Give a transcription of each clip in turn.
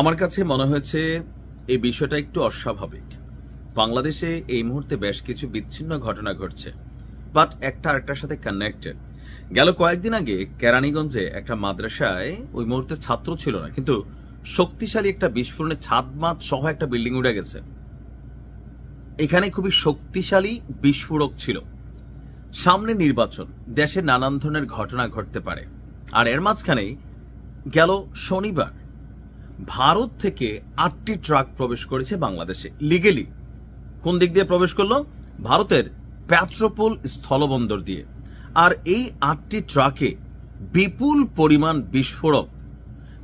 আমার কাছে মনে হয়েছে এই বিষয়টা একটু অস্বাভাবিক। বাংলাদেশে এই মুহূর্তে বেশ কিছু বিচ্ছিন্ন ঘটনা ঘটছে। বাট একটা আরেকটার সাথে কানেক্টেড গেল কয়েকদিন আগে কেরানীগঞ্জে একটা মাদ্রাসায় ওই মুহূর্তে ছাত্র ছিল না, কিন্তু শক্তিশালী একটা বিস্ফোরণে ছাদ মাত সহ একটা বিল্ডিং উঠে গেছে। এখানে খুবই শক্তিশালী বিস্ফোরক ছিল। সামনে নির্বাচন, দেশে নানান ধরনের ঘটনা ঘটতে পারে। আর এর মাঝখানেই গেল শনিবার ভারত থেকে আটটি ট্রাক প্রবেশ করেছে বাংলাদেশে লিগেলি কোন দিক দিয়ে প্রবেশ করল? ভারতের প্যাট্রোপোল স্থলবন্দর দিয়ে। আর এই আটটি ট্রাকে বিপুল পরিমাণ বিস্ফোরক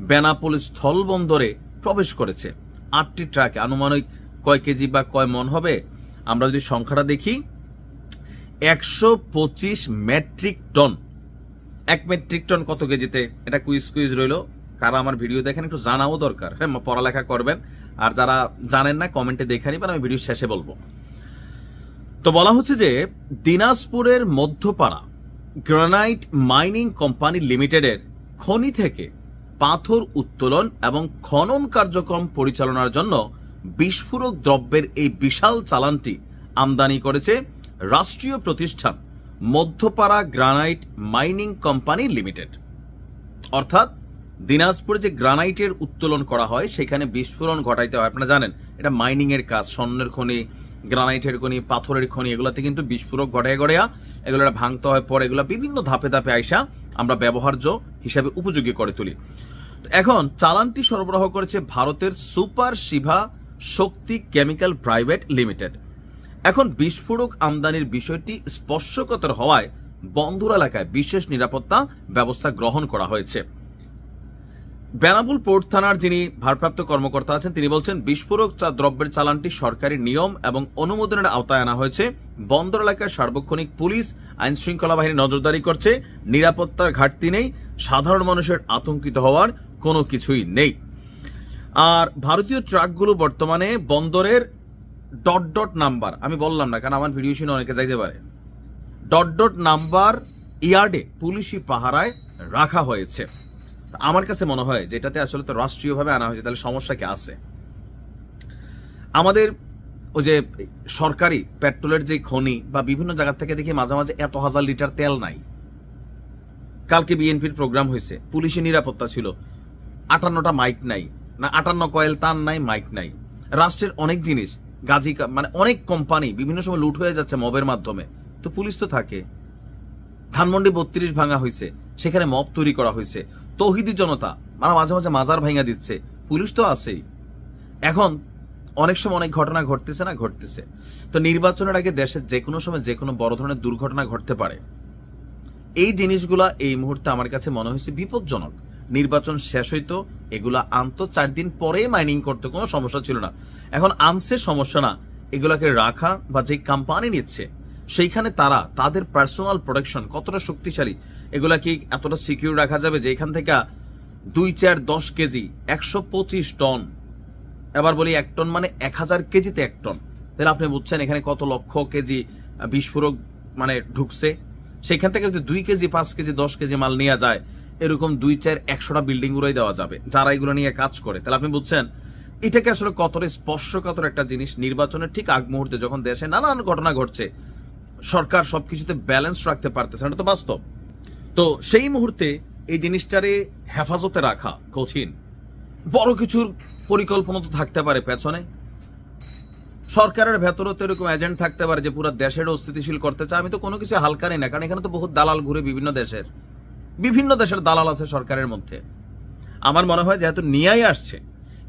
বেনাপোল স্থলবন্দরে প্রবেশ করেছে। আটটি ট্রাকে আনুমানিক কয় কেজি বা কয় মন হবে? আমরা যদি সংখ্যাটা দেখি, একশো পঁচিশ মেট্রিক টন। এক মেট্রিক টন কত কেজিতে? এটা কুইজ কুইজ রইল। কারা আমার ভিডিও দেখেন, একটু জানাও দরকার। হ্যাঁ পড়ালেখা করবেন। আর যারা জানেন না, কমেন্টে দেখে নিবেন, আমি ভিডিও শেষে বলব। তো বলা হচ্ছে যে, দিনাজপুরের মধ্যপাড়া গ্রানাইট মাইনিং কোম্পানি লিমিটেডের খনি থেকে পাথর উত্তোলন এবং খনন কার্যক্রম পরিচালনার জন্য বিস্ফোরক দ্রব্যের এই বিশাল চালানটি আমদানি করেছে রাষ্ট্রীয় প্রতিষ্ঠান Madhyapara granite mining company limited. অর্থাৎ দিনাজপুরে যে গ্রানাইটের উত্তোলন করা হয়, সেখানে বিস্ফোরণ ঘটাইতে হয়। আপনারা জানেন, এটা মাইনিং এর কাজ, স্বর্ণের খনি, গ্রানাইটের খনি, পাথরের খনি, এগুলোতে কিন্তু বিস্ফোরক ঘটায় গড়েয়া, এগুলো ভাঙতে হয় পরে, এগুলো বিভিন্ন ধাপে ধাপে আইসা আমরা ব্যবহার্য হিসাবে উপযোগী করে তুলি। এখন চালানটি সরবরাহ করেছে ভারতের super Shiva Shakti chemical private limited. এখন বিস্ফোরক আমদানির বিষয়টি স্পর্শকতর হওয়ায় বন্দর এলাকায় বিশেষ নিরাপত্তা ব্যবস্থা গ্রহণ করা হয়েছে। বেনাবুল পোর্ট থানার যিনি ভারপ্রাপ্ত কর্মকর্তা আছেন, তিনি বলছেন, বিস্ফোরক চা- দ্রব্যের চালানটি সরকারি নিয়ম এবং অনুমোদনের আওতায় আনা হয়েছে। বন্দর এলাকায় সার্বক্ষণিক পুলিশ আইন শৃঙ্খলা বাহিনী নজরদারি করছে। নিরাপত্তার ঘাটতি নেই। সাধারণ মানুষের আতঙ্কিত হওয়ার কোনো কিছুই নেই। আর ভারতীয় ট্রাকগুলো বর্তমানে বন্দরের ডট ডট নাম্বার, আমি বললাম না, কারণ আমার ভিডিও শুনে অনেকে যাইতে পারে। ডট ডট নাম্বার ইয়ার্ডে পুলিশি পাহারায় রাখা হয়েছে। আমার কাছে মনে হয় যে এটাতে আসলে তো রাষ্ট্রীয়ভাবে আনা হয়েছে, তাহলে সমস্যা কি আছে? আমাদের ওই যে সরকারি পেট্রোলের যে খনি বা বিভিন্ন জায়গা থেকে দেখি মাঝে মাঝে এত হাজার লিটার তেল নাই। কালকে বিএনপির প্রোগ্রাম হয়েছে, পুলিশি নিরাপত্তা ছিল। আটান্নটা মাইক নাই, না আটান্ন কয়েল তার নাই, মাইক নাই। রাষ্ট্রের অনেক জিনিস, গাজী মানে অনেক কোম্পানি বিভিন্ন সময় লুট হয়ে যাচ্ছে মবের মাধ্যমে। তো পুলিশ তো থাকে। ধানমন্ডি বত্রিশ ভাঙা হয়েছে, সেখানে মব তৈরি করা হয়েছে। তৌহিদি জনতা মানে মাঝে মাঝে মাজার ভাঙা দিচ্ছে। পুলিশ তো আছেই। এখন অনেক সময় অনেক ঘটনা ঘটতেছে না, ঘটতেছে। তো নির্বাচনের আগে দেশের যে কোনো সময় যে কোনো বড় ধরনের দুর্ঘটনা ঘটতে পারে। এই জিনিসগুলা এই মুহূর্তে আমার কাছে মনে হয়েছে বিপজ্জনক। নির্বাচন শেষ হইতো, এগুলা আনতো, চার দিন পরে মাইনিং করতে, কোনো সমস্যা ছিল না। এখন আনছে, সমস্যা না। এগুলাকে রাখা বা যে কোম্পানি নিচ্ছে সেইখানে তারা তাদের পার্সোনাল প্রোডাকশন কতটা শক্তিশালী, এগুলা কি এতটা সিকিউর রাখা যাবে যে এখান থেকে দুই চার দশ কেজি, একশো পঁচিশ টন, এবার বলি এক টন মানে এক হাজার কেজিতে এক টন। তাহলে আপনি বুঝছেন এখানে কত লক্ষ কেজি বিস্ফোরক মানে ঢুকছে। সেখান থেকে যদি দুই কেজি, পাঁচ কেজি, দশ কেজি মাল নেওয়া যায়, এরকম দুই চার একশোটা বিল্ডিং উড়াই দেওয়া যাবে, যারা এগুলো নিয়ে কাজ করে। তাহলে আপনি বুঝছেন, এটাকে আসলে কতটা স্পর্শকাতর একটা জিনিস নির্বাচনের ঠিক আগ মুহূর্তে যখন দেশে নানান ঘটনা ঘটছে সরকার সবকিছুতে ব্যালেন্স রাখতে পারতেছে না, তো বাস্তব। তো সেই মুহূর্তে এই জিনিসটারে হেফাজতে রাখা কঠিন। বড় কিছুর পরিকল্পনা তো থাকতে পারে পেছনে। সরকারের ভেতরে তো এরকম এজেন্ট থাকতে পারে যে পুরো দেশের অস্থিতিশীল করতে চায়। আমি তো কোনো কিছু হালকা নেই না কারণ এখানে তো বহুত দালাল ঘুরে বিভিন্ন দেশের বিভিন্ন দেশের দালাল আছে সরকারের মধ্যে। আমার মনে হয় যেহেতু নিয়াই আসছে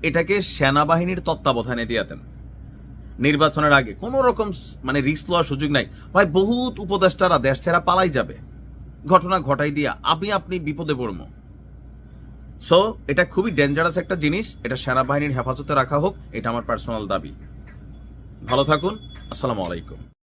এটাকে সেনাবাহিনীর তত্ত্বাবধানে দিয়ে দেন। নির্বাচনের আগে কোনো রকম মানে রিস্ক লওয়ার সুযোগ নাই। ভাই, বহুত উপদেষ্টারা দেশ ছেড়া পালাই যাবে। ঘটনা ঘটাই দিয়া আমি আপনি বিপদে পড়ব। সো এটা খুবই ডেঞ্জারাস একটা জিনিস। এটা সেনাবাহিনীর হেফাজতে রাখা হোক, এটা আমার পার্সোনাল দাবি। ভালো থাকুন, আসসালামু আলাইকুম।